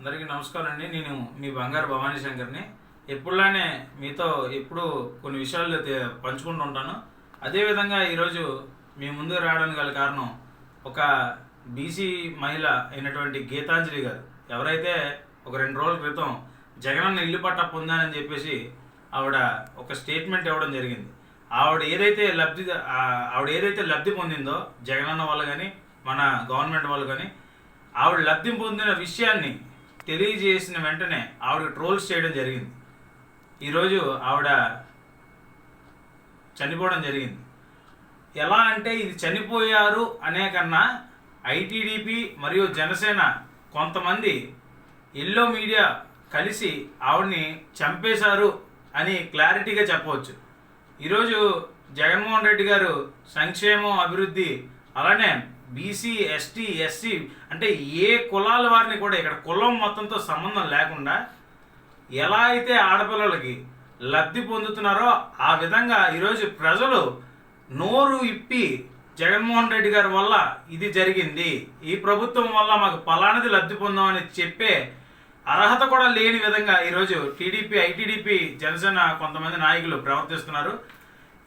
అందరికీ నమస్కారం అండి. నేను మీ బంగారు భవానీ శంకర్ని. ఎప్పుడులానే మీతో ఎప్పుడు కొన్ని విషయాలు పంచుకుంటూ ఉంటాను. అదేవిధంగా ఈరోజు మీ ముందు రావడానికి గల కారణం ఒక బీసీ మహిళ అయినటువంటి గీతాంజలి గారు. ఎవరైతే ఒక రెండు రోజుల క్రితం జగనన్న ఇల్లు పట్ట పొందానని చెప్పేసి ఆవిడ ఒక స్టేట్మెంట్ ఇవ్వడం జరిగింది. ఆవిడ ఏదైతే లబ్ధి ఆవిడ ఏదైతే లబ్ధి పొందిందో జగనన్న వాళ్ళు కానీ మన గవర్నమెంట్ వాళ్ళు కానీ ఆవిడ లబ్ధి పొందిన విషయాన్ని తెలియజేసిన వెంటనే ఆవిడ ట్రోల్స్ చేయడం జరిగింది. ఈరోజు ఆవిడ చనిపోవడం జరిగింది. ఎలా అంటే ఇది చనిపోయారు అనే కన్నా ఐటీడీపీ మరియు జనసేన కొంతమంది ఎల్లో మీడియా కలిసి ఆవిడని చంపేశారు అని క్లారిటీగా చెప్పవచ్చు. ఈరోజు జగన్మోహన్ రెడ్డి గారు సంక్షేమం అభివృద్ధి అలానే బీసీ ఎస్టీ ఎస్సీ అంటే ఏ కులాల వారిని కూడా ఇక్కడ కులం మొత్తంతో సంబంధం లేకుండా ఎలా అయితే ఆడపిల్లలకి లబ్ధి పొందుతున్నారో ఆ విధంగా ఈరోజు ప్రజలు నోరు ఇప్పి జగన్మోహన్ రెడ్డి గారి వల్ల ఇది జరిగింది. ఈ ప్రభుత్వం వల్ల మాకు పలానది లబ్ధి పొందామని చెప్పే అర్హత కూడా లేని విధంగా ఈరోజు టీడీపీ ఐటీడీపీ జనసేన కొంతమంది నాయకులు ప్రవర్తిస్తున్నారు.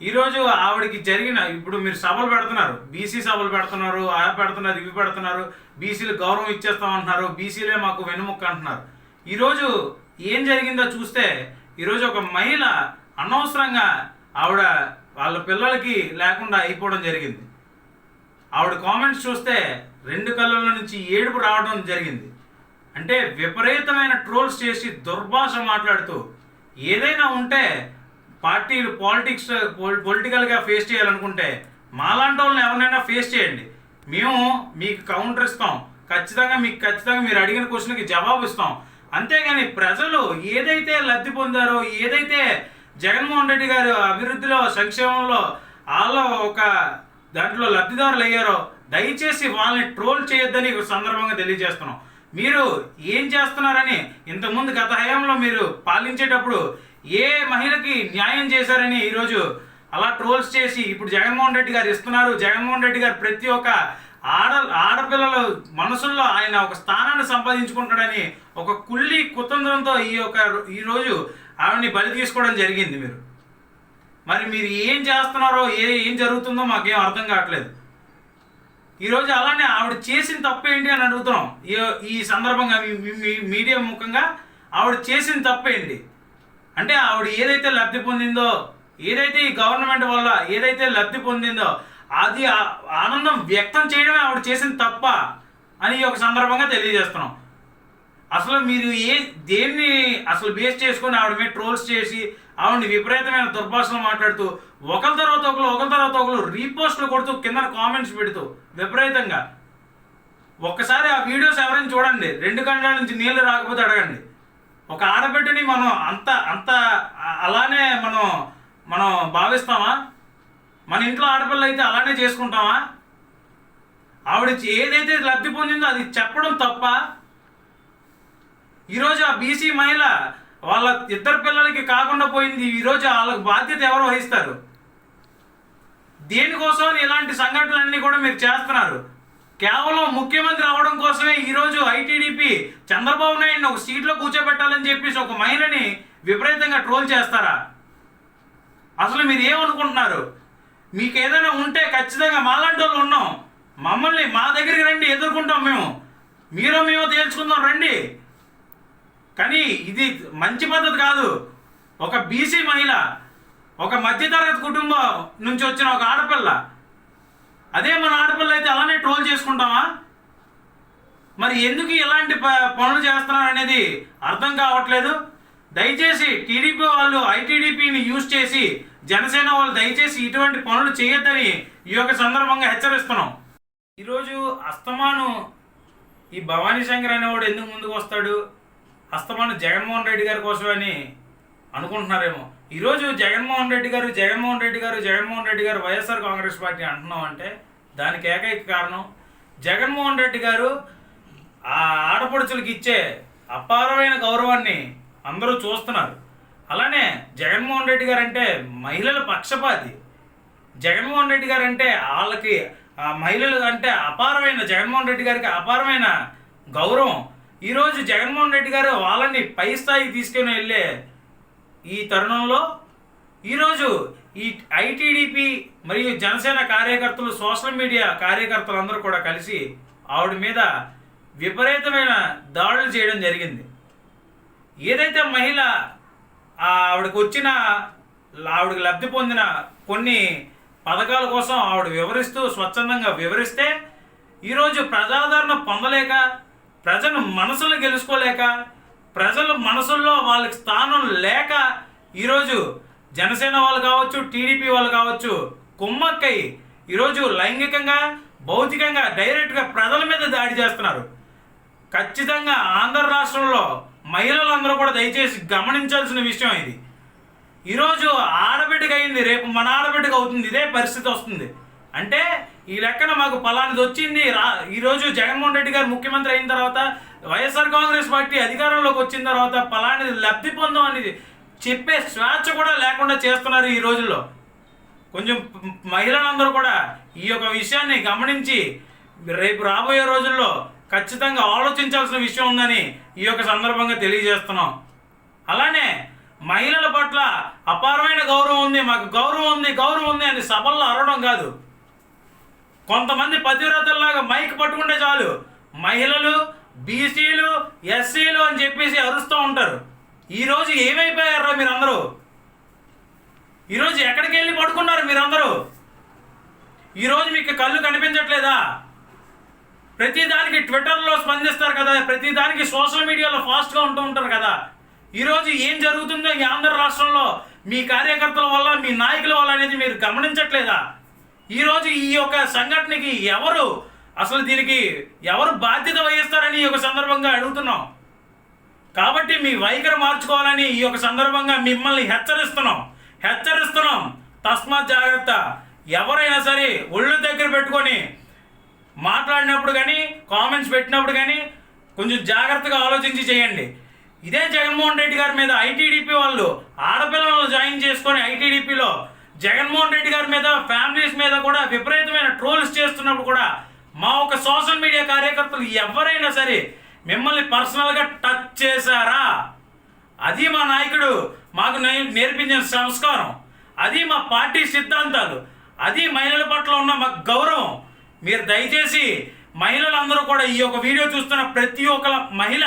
ఈరోజు ఆవిడకి జరిగిన ఇప్పుడు మీరు సభలు పెడుతున్నారు. బీసీ సభలు పెడుతున్నారు ఆ పెడుతున్నారు ఇవి పెడుతున్నారు బీసీలు గౌరవం ఇచ్చేస్తాం అంటున్నారు బీసీలే మాకు వెనుముక్క అంటున్నారు. ఈరోజు ఏం జరిగిందో చూస్తే ఈరోజు ఒక మహిళ అనవసరంగా ఆవిడ వాళ్ళ పిల్లలకి లేకుండా అయిపోవడం జరిగింది. ఆవిడ కామెంట్స్ చూస్తే రెండు కళ్ళల నుంచి ఏడుపు రావడం జరిగింది. అంటే విపరీతమైన ట్రోల్స్ చేసి దుర్భాష మాట్లాడుతూ ఏదైనా ఉంటే పార్టీలు పాలిటిక్స్ పొలిటికల్గా ఫేస్ చేయాలనుకుంటే మాలాంటి వాళ్ళని ఎవరినైనా ఫేస్ చేయండి. మేము మీకు కౌంటర్ ఇస్తాం. ఖచ్చితంగా మీకు ఖచ్చితంగా మీరు అడిగిన క్వశ్చన్కి జవాబు ఇస్తాం. అంతేగాని ప్రజలు ఏదైతే లబ్ధి పొందారో ఏదైతే జగన్మోహన్ రెడ్డి గారు అభివృద్ధిలో సంక్షేమంలో వాళ్ళ ఒక దాంట్లో లబ్ధిదారులు అయ్యారో దయచేసి వాళ్ళని ట్రోల్ చేయొద్దని సందర్భంగా తెలియజేస్తున్నాం. మీరు ఏం చేస్తున్నారని ఇంతకుముందు గత హయాంలో మీరు పాలించేటప్పుడు ఏ మహిళకి న్యాయం చేశారని ఈరోజు అలా ట్రోల్స్ చేసి ఇప్పుడు జగన్మోహన్ రెడ్డి గారు ఇస్తున్నారు. జగన్మోహన్ రెడ్డి గారు ప్రతి ఒక్క ఆడ ఆడపిల్లల మనసుల్లో ఆయన ఒక స్థానాన్ని సంపాదించుకుంటాడని ఒక కుళ్ళి కుతంత్రంతో ఈ యొక్క ఈరోజు ఆవిడని బలి తీసుకోవడం జరిగింది మీరు. మరి మీరు ఏం చేస్తున్నారో ఏ ఏం జరుగుతుందో మాకేం అర్థం కావట్లేదు. ఈరోజు అలానే ఆవిడ చేసిన తప్పు ఏంటి అని అడుగుతున్నాం. ఈ- సందర్భంగా మీ- మీ మీడియా ముఖంగా ఆవిడ చేసిన తప్పు ఏంటి? అంటే ఆవిడ ఏదైతే లబ్ధి పొందిందో ఏదైతే ఈ గవర్నమెంట్ వల్ల ఏదైతే లబ్ధి పొందిందో అది ఆ- ఆనందం వ్యక్తం చేయడమే ఆవిడ చేసిన తప్ప అని ఒక సందర్భంగా తెలియజేస్తున్నాం. అసలు మీరు ఏ దేన్ని అసలు బేస్ చేసుకొని ఆవిడ మీద ట్రోల్స్ చేసి ఆవిడని విపరీతమైన దుర్భాషలు మాట్లాడుతూ ఒకరి తర్వాత ఒకరు ఒకరి తర్వాత ఒకరు రీపోస్ట్లు కొడుతూ కింద కామెంట్స్ పెడుతూ విపరీతంగా. ఒక్కసారి ఆ వీడియోస్ ఎవరైనా చూడండి. రెండు గంటల నుంచి నీళ్ళు రాకపోతే అడగండి. ఒక ఆడబిడ్డని మనం అంత అంత అలానే మనం మనం భావిస్తామా? మన ఇంట్లో ఆడపిల్ల అయితే అలానే చేసుకుంటామా? ఆవిడ ఏదైతే లబ్ధి పొందిందో అది చెప్పడం తప్ప ఈరోజు ఆ బీసీ మహిళ వాళ్ళ ఇద్దరు పిల్లలకి కాకుండా పోయింది ఈరోజు వాళ్ళకి బాధ్యత ఎవరు వహిస్తారు? దేనికోసం ఇలాంటి సంఘటనలన్నీ కూడా మీరు చేస్తున్నారు. కేవలం ముఖ్యమంత్రి అవడం కోసమే ఈరోజు ఐటీడీపీ చంద్రబాబు నాయుడిని ఒక సీట్లో కూర్చోబెట్టాలని చెప్పేసి ఒక మహిళని విపరీతంగా ట్రోల్ చేస్తారా? అసలు మీరు ఏమనుకుంటున్నారు? మీకు ఏదైనా ఉంటే ఖచ్చితంగా మాలాంటి వాళ్ళు ఉన్నాం. మమ్మల్ని మా దగ్గరికి రండి ఎదుర్కొంటాం మేము. మీరు మేము తేల్చుకుందాం రండి. కానీ ఇది మంచి పద్ధతి కాదు. ఒక బీసీ మహిళ ఒక మధ్యతరగతి కుటుంబం నుంచి వచ్చిన ఒక ఆడపిల్ల అదే మన ఆడపిల్ల అయితే అలానే ట్రోల్ చేసుకుంటామా? మరి ఎందుకు ఇలాంటి ప- పనులు చేస్తున్నారు అనేది అర్థం కావట్లేదు. దయచేసి టీడీపీ వాళ్ళు ఐటీడీపీని యూజ్ చేసి జనసేన వాళ్ళు దయచేసి ఇటువంటి పనులు చేయొద్దని ఈ యొక్క సందర్భంగా హెచ్చరిస్తున్నాం. ఈరోజు అస్తమాను ఈ భవానీ శంకర్ అనేవాడు ఎందుకు ముందుకు వస్తాడు అస్తమాను జగన్మోహన్ రెడ్డి గారి కోసమని అనుకుంటున్నారేమో. ఈరోజు జగన్మోహన్ రెడ్డి గారు జగన్మోహన్ రెడ్డి గారు జగన్మోహన్ రెడ్డి గారు వైఎస్ఆర్ కాంగ్రెస్ పార్టీ అంటున్నాం అంటే దానికి ఏకైక కారణం జగన్మోహన్ రెడ్డి గారు ఆ ఆడపడుచులకు ఇచ్చే అపారమైన గౌరవాన్ని అందరూ చూస్తున్నారు. అలానే జగన్మోహన్ రెడ్డి గారు అంటే మహిళల పక్షపాతి. జగన్మోహన్ రెడ్డి గారు అంటే వాళ్ళకి మహిళలు అంటే అపారమైన జగన్మోహన్ రెడ్డి గారికి అపారమైన గౌరవం. ఈరోజు జగన్మోహన్ రెడ్డి గారు వాళ్ళని పై స్థాయికి తీసుకుని వెళ్ళే ఈ తరుణంలో ఈరోజు ఈ ఐటీడీపీ మరియు జనసేన కార్యకర్తలు సోషల్ మీడియా కార్యకర్తలు అందరూ కూడా కలిసి ఆవిడ మీద విపరీతమైన దాడులు చేయడం జరిగింది. ఏదైతే మహిళ ఆవిడకు ఆవిడకి వచ్చిన ఆవిడకి లబ్ధి పొందిన కొన్ని పథకాల కోసం ఆవిడ వివరిస్తూ స్వచ్ఛందంగా వివరిస్తే ఈరోజు ప్రజాదరణ పొందలేక ప్రజను మనసులు గెలుచుకోలేక ప్రజల మనసుల్లో వాళ్ళకి స్థానం లేక ఈరోజు జనసేన వాళ్ళు కావచ్చు టీడీపీ వాళ్ళు కావచ్చు కుమ్మక్కై ఈరోజు లైంగికంగా భౌతికంగా డైరెక్ట్గా ప్రజల మీద దాడి చేస్తున్నారు. ఖచ్చితంగా ఆంధ్ర రాష్ట్రంలో మహిళలందరూ కూడా దయచేసి గమనించాల్సిన విషయం ఇది. ఈరోజు ఆడబిడ్డకి అయింది రేపు మన ఆడబిడ్డకి అవుతుంది ఇదే పరిస్థితి వస్తుంది. అంటే ఈ లెక్కన మాకు పలానిది వచ్చింది. రా ఈరోజు జగన్మోహన్ రెడ్డి గారు ముఖ్యమంత్రి అయిన తర్వాత వైఎస్ఆర్ కాంగ్రెస్ పార్టీ అధికారంలోకి వచ్చిన తర్వాత పలానిది లబ్ధి పొందాం అనేది చెప్పే స్వేచ్ఛ కూడా లేకుండా చేస్తున్నారు ఈ రోజుల్లో. కొంచెం మహిళలందరూ కూడా ఈ యొక్క విషయాన్ని గమనించి రేపు రాబోయే రోజుల్లో ఖచ్చితంగా ఆలోచించాల్సిన విషయం ఉందని ఈ యొక్క సందర్భంగా తెలియజేస్తున్నాం. అలానే మహిళల పట్ల అపారమైన గౌరవం ఉంది మాకు గౌరవం ఉంది గౌరవం ఉంది అని సభల్లో అరవడం కాదు. కొంతమంది పతివ్రతల్లాగా మైక్ పట్టుకుంటే చాలు. మహిళలు బీసీలు ఎస్సీలు అని చెప్పేసి అరుస్తూ ఉంటారు. ఈరోజు ఏమైపోయారా మీరందరూ? ఈరోజు ఎక్కడికి వెళ్ళి పడుకున్నారు మీరందరూ? ఈరోజు మీకు కళ్ళు కనిపించట్లేదా? ప్రతి దానికి ట్విట్టర్లో స్పందిస్తారు కదా ప్రతి దానికి సోషల్ మీడియాలో ఫాస్ట్గా ఉంటూ ఉంటారు కదా. ఈరోజు ఏం జరుగుతుందో ఈ ఆంధ్ర రాష్ట్రంలో మీ కార్యకర్తల వల్ల మీ నాయకుల వల్ల అనేది మీరు గమనించట్లేదా? ఈరోజు ఈ యొక్క సంఘటనకి ఎవరు అసలు దీనికి ఎవరు బాధ్యత వహిస్తారని ఈ యొక్క సందర్భంగా అడుగుతున్నాం. కాబట్టి మీ వైఖరి మార్చుకోవాలని ఈ యొక్క సందర్భంగా మిమ్మల్ని హెచ్చరిస్తున్నాం. హెచ్చరిస్తున్నాం. తస్మాత్ జాగ్రత్త. ఎవరైనా సరే ఒళ్ళు దగ్గర పెట్టుకొని మాట్లాడినప్పుడు కానీ కామెంట్స్ పెట్టినప్పుడు కానీ కొంచెం జాగ్రత్తగా ఆలోచించి చేయండి. ఇదే జగన్మోహన్ రెడ్డి గారి మీద ఐటీడీపీ వాళ్ళు ఆడపిల్లలను జాయిన్ చేసుకొని ఐటీడీపీలో జగన్మోహన్ రెడ్డి గారి మీద ఫ్యామిలీస్ మీద కూడా విపరీతమైన ట్రోల్స్ చేస్తున్నప్పుడు కూడా మా ఒక సోషల్ మీడియా కార్యకర్తలు ఎవరైనా సరే మిమ్మల్ని పర్సనల్గా టచ్ చేశారా? అది మా నాయకుడు మాకు నేర్పించిన సంస్కారం. అది మా పార్టీ సిద్ధాంతాలు. అది మహిళల పట్ల ఉన్న మా గౌరవం. మీరు దయచేసి మహిళలందరూ కూడా ఈ యొక్క వీడియో చూస్తున్న ప్రతి ఒక్క మహిళ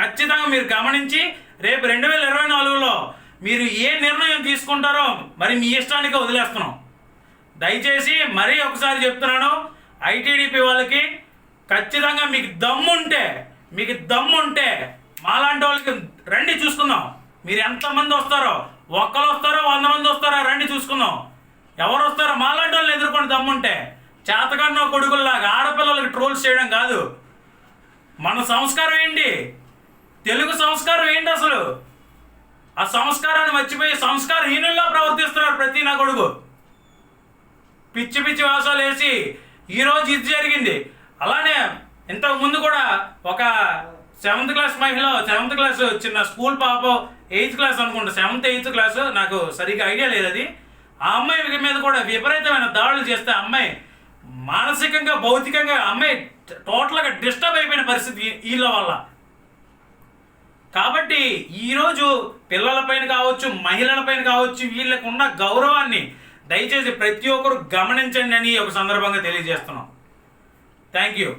ఖచ్చితంగా మీరు గమనించి రేపు రెండు వేల ఇరవై నాలుగులో మీరు ఏ నిర్ణయం తీసుకుంటారో మరి మీ ఇష్టానికి వదిలేస్తున్నాం. దయచేసి మరీ ఒకసారి చెప్తున్నాను ఐటీడీపీ వాళ్ళకి ఖచ్చితంగా మీకు దమ్ముంటే మీకు దమ్ముంటే మాలాంటి వాళ్ళకి రండి చూసుకుందాం. మీరు ఎంతమంది వస్తారో ఒక్కరు వస్తారో వంద మంది వస్తారో రండి చూసుకుందాం. ఎవరు వస్తారో మాలాంటి వాళ్ళని ఎదుర్కొని దమ్ముంటే చేతకన్నా కొడుకుల్లాగా ఆడపిల్లలకి ట్రోల్స్ చేయడం కాదు. మన సంస్కారం ఏంటి? తెలుగు సంస్కారం ఏంటి అసలు? ఆ సంస్కారాన్ని మర్చిపోయి సంస్కారహీనుల్లో ప్రవర్తిస్తున్నారు ప్రతి నా కొడుకు. పిచ్చి పిచ్చి వాసాలు వేసి ఈరోజు ఇది జరిగింది. అలానే ఇంతకు ముందు కూడా ఒక సెవెంత్ క్లాస్ మహిళ సెవెంత్ క్లాస్ చిన్న స్కూల్ పాప ఎయిత్ క్లాస్ అనుకుంటా సెవెంత్ ఎయిత్ క్లాస్ నాకు సరిగ్గా ఐడియా లేదు అది. ఆ అమ్మాయి మీద కూడా విపరీతమైన దాడులు చేస్తే ఆ అమ్మాయి మానసికంగా భౌతికంగా అమ్మాయి టోటల్గా డిస్టర్బ్ అయిపోయిన పరిస్థితి వీళ్ళ వల్ల. కాబట్టి ఈరోజు పిల్లలపైన కావచ్చు మహిళలపైన కావచ్చు వీళ్ళకున్న గౌరవాన్ని దయచేసి ప్రతి ఒక్కరు గమనించండి అని ఒక సందర్భంగా తెలియజేస్తున్నాం. Thank you